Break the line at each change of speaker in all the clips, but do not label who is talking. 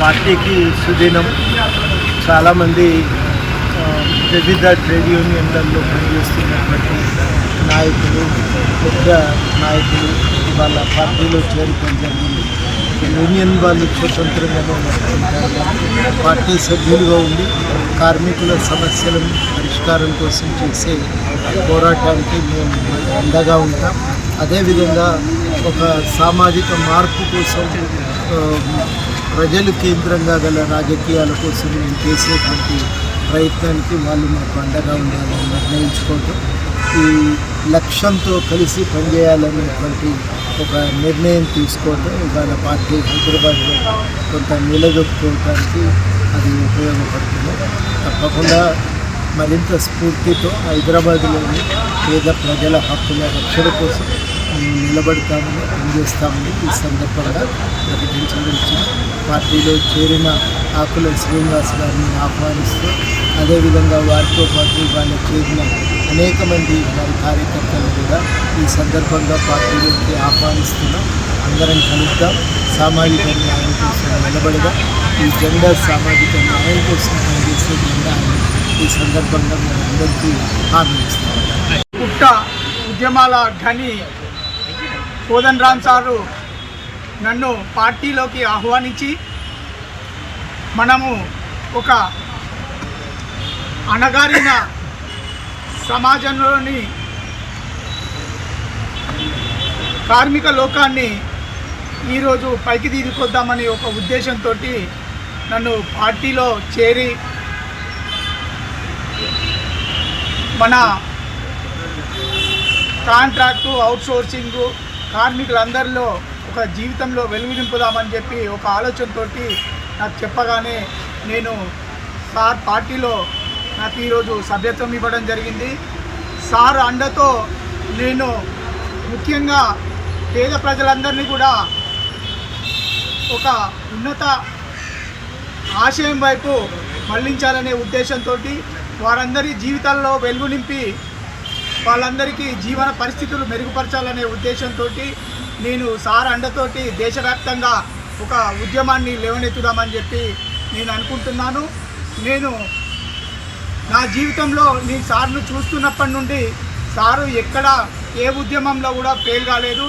పార్టీకి సుదినం. చాలామంది వివిధ ట్రేడ్ యూనియన్లలో పనిచేస్తున్నటువంటి నాయకులు పెద్ద నాయకులు వాళ్ళ పార్టీలో చేరుకోవడం జరిగింది. యూనియన్ వాళ్ళు స్వతంత్రంగానే పార్టీ సభ్యులుగా ఉండి కార్మికుల సమస్యలను పరిష్కారం కోసం చేసే పోరాటానికి మేము అండగా ఉంటాం. అదేవిధంగా ఒక సామాజిక మార్పు కోసం ప్రజలు కేంద్రంగా గల రాజకీయాల కోసం మేము చేసేటువంటి ప్రయత్నానికి వాళ్ళు మాకు అండగా ఉండాలని నిర్ణయించుకోవటం. ఈ లక్ష్యంతో కలిసి పనిచేయాలనేటువంటి ఒక నిర్ణయం తీసుకోవటం ఇవాళ పార్టీ హైదరాబాద్లో కొంత నిలదొక్కుకోవటానికి అది ఉపయోగపడుతుంది. తప్పకుండా మరింత స్ఫూర్తితో హైదరాబాద్లోని పేద ప్రజల హక్కుల రక్షణ కోసం నిలబడతామని పనిచేస్తామని ఈ సందర్భంగా ప్రకటించవచ్చు పార్టీలో చేరిన ఆకుల శ్రీనివాస్ గారిని ఆహ్వానిస్తూ అదేవిధంగా వారితో పాటు వాళ్ళు చేరిన అనేక మంది వారి కార్యకర్తలు కూడా ఈ సందర్భంగా పార్టీలోకి ఆహ్వానిస్తున్నాం అందరం కలుద్దాం. సామాజిక న్యాయం కోసం నిలబడగా ఈ జెండా సామాజిక న్యాయం కోసం పనిచేసే జెండా అని ఈ సందర్భంగా మేము అందరికీ హామీ ఇస్తాం.
పుట్ట ఉద్యమాల ఘని కోదన్ రామ్ సారు నన్ను పార్టీలోకి ఆహ్వానించి మనము ఒక అణగారిన సమాజంలోని కార్మిక లోకాన్ని ఈరోజు పైకి తీసుకొద్దామని ఒక ఉద్దేశంతో నన్ను పార్టీలో చేరి మన కాంట్రాక్టు అవుట్సోర్సింగు కార్మికులందరిలో ఒక జీవితంలో వెలుగు నింపుదామని చెప్పి ఒక ఆలోచనతో నాకు చెప్పగానే నేను సార్ పార్టీలో నాకు ఈరోజు సభ్యత్వం ఇవ్వడం జరిగింది. సార్ అండతో నేను ముఖ్యంగా పేద ప్రజలందరినీ కూడా ఒక ఉన్నత ఆశయం వైపు మళ్ళించాలనే ఉద్దేశంతో వారందరి జీవితాల్లో వెలుగు నింపి వాళ్ళందరికీ జీవన పరిస్థితులు మెరుగుపరచాలనే ఉద్దేశంతో నేను సార్ అండతోటి దేశవ్యాప్తంగా ఒక ఉద్యమాన్ని లేవనెత్తుదామని చెప్పి నేను అనుకుంటున్నాను. నేను నా జీవితంలో నేను సార్ను చూస్తున్నప్పటి నుండి సారు ఎక్కడ ఏ ఉద్యమంలో కూడా ఫెయిల్ కాలేదు.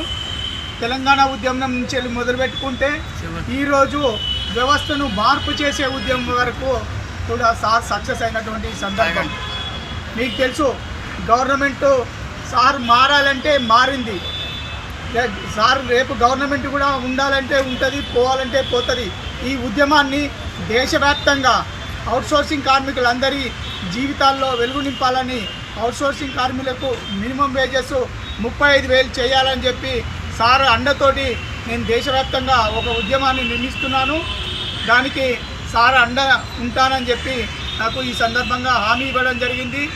తెలంగాణ ఉద్యమం నుంచి వెళ్ళి మొదలుపెట్టుకుంటే ఈరోజు వ్యవస్థను మార్పు చేసే ఉద్యమం వరకు కూడా సార్ సక్సెస్ అయినటువంటి సందర్భం. మీకు తెలుసు గవర్నమెంట్ సార్ మారాలంటే మారింది. సార్ రేపు గవర్నమెంట్ కూడా ఉండాలంటే ఉంటుంది పోవాలంటే పోతుంది. ఈ ఉద్యమాన్ని దేశవ్యాప్తంగా అవుట్సోర్సింగ్ కార్మికులందరి జీవితాల్లో వెలుగు నింపాలని అవుట్సోర్సింగ్ కార్మికులకు మినిమం వేజెస్ ముప్పై ఐదు వేలు చేయాలని చెప్పి సార్ అండతోటి నేను దేశవ్యాప్తంగా ఒక ఉద్యమాన్ని నిర్మిస్తున్నాను. దానికి సార్ అండ ఉంటానని చెప్పి నాకు ఈ సందర్భంగా హామీ ఇవ్వడం జరిగింది.